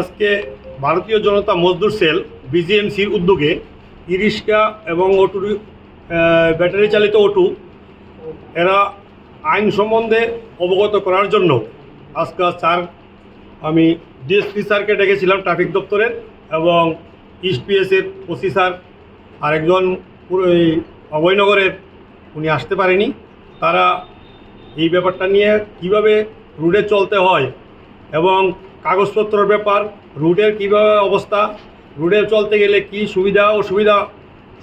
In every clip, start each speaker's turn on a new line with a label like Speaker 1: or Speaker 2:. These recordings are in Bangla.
Speaker 1: আজকে ভারতীয় জনতা মজদুর সেল বিজিএমসির উদ্যোগে ইরিস্কা এবং অটো ব্যাটারি চালিত অটু এরা আইন সম্বন্ধে অবগত করার জন্য আজকে স্যার, আমি ডিএসপি স্যারকে ডেকেছিলাম, ট্রাফিক দপ্তরের, এবং ইসপিএসের পিএসের ওসি স্যার, আরেকজন অভয়নগরের, উনি আসতে পারেনি। তারা এই ব্যাপারটা নিয়ে কীভাবে রুটে চলতে হয় এবং কাগজপত্রের ব্যাপার, রুটের কীভাবে অবস্থা, রুটে চলতে গেলে কি সুবিধা, অসুবিধা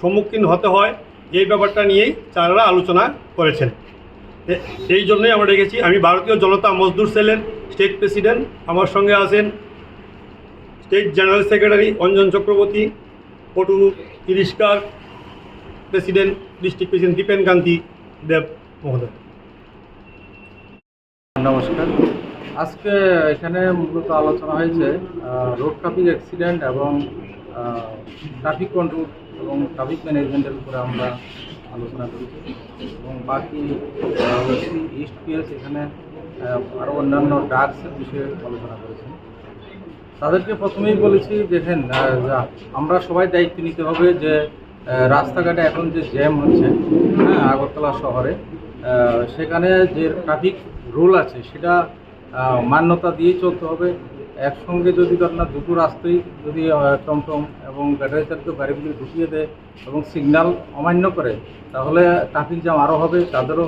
Speaker 1: সম্মুখীন হতে হয়, এই ব্যাপারটা নিয়েই তারা আলোচনা করেছেন। এই জন্যই আমরা ডেকেছি। আমি ভারতীয় জনতা মজদুর সেলের স্টেট প্রেসিডেন্ট, আমার সঙ্গে আছেন state general secretary Anjan Chakraborty পটু তিরিস্কার president, district president Dipen Kanti Deb মহোদয়।
Speaker 2: নমস্কার। আজকে এখানে মূলত আলোচনা হয়েছে রোড ট্রাফিক অ্যাক্সিডেন্ট এবং ট্রাফিক কন্ট্রোল এবং ট্রাফিক ম্যানেজমেন্টের উপরে আমরা আলোচনা করেছি। এবং বাকি ইস্ট পিএস এখানে আরও অন্যান্য ড্রাগসের বিষয়ে আলোচনা করেছেন তাদেরকে প্রথমেই বলেছি, দেখেন আমরা সবাই দায়িত্ব নিতে হবে যে রাস্তাঘাটে এখন যে জ্যাম হচ্ছে হ্যাঁ আগরতলা শহরে সেখানে যে ট্রাফিক রুল আছে, সেটা মান্যতা দিয়ে চলতে হবে। একসঙ্গে যদি আপনার দুটো রাস্তায় যদি টমটম এবং ব্যাটারি চালিত গাড়িগুলি ঢুকিয়ে দেয় এবং সিগন্যাল অমান্য করে, তাহলে ট্রাফিক জ্যাম আরও হবে। তাদেরও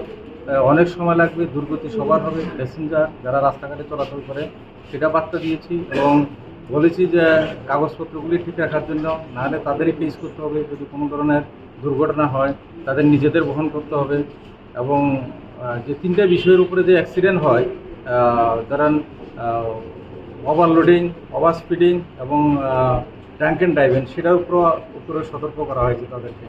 Speaker 2: অনেক সময় লাগবে, দুর্গতি সবার হবে। প্যাসেঞ্জার যারা রাস্তাঘাটে চলাচল করে, সেটা বার্তা দিয়েছি এবং বলেছি যে কাগজপত্রগুলি ঠিক রাখার জন্য, নাহলে তাদেরই ফেস করতে হবে। যদি কোনো ধরনের দুর্ঘটনা হয়, তাদের নিজেদের বহন করতে হবে। এবং যে তিনটা বিষয়ের উপরে যে অ্যাক্সিডেন্ট হয় ধরেন ওভারলোডিং ওভার স্পিডিং এবং ট্যাঙ্ক অ্যান্ড ড্রাইভিং সেটার উপর উপরে সতর্ক করা হয়েছে তাদেরকে।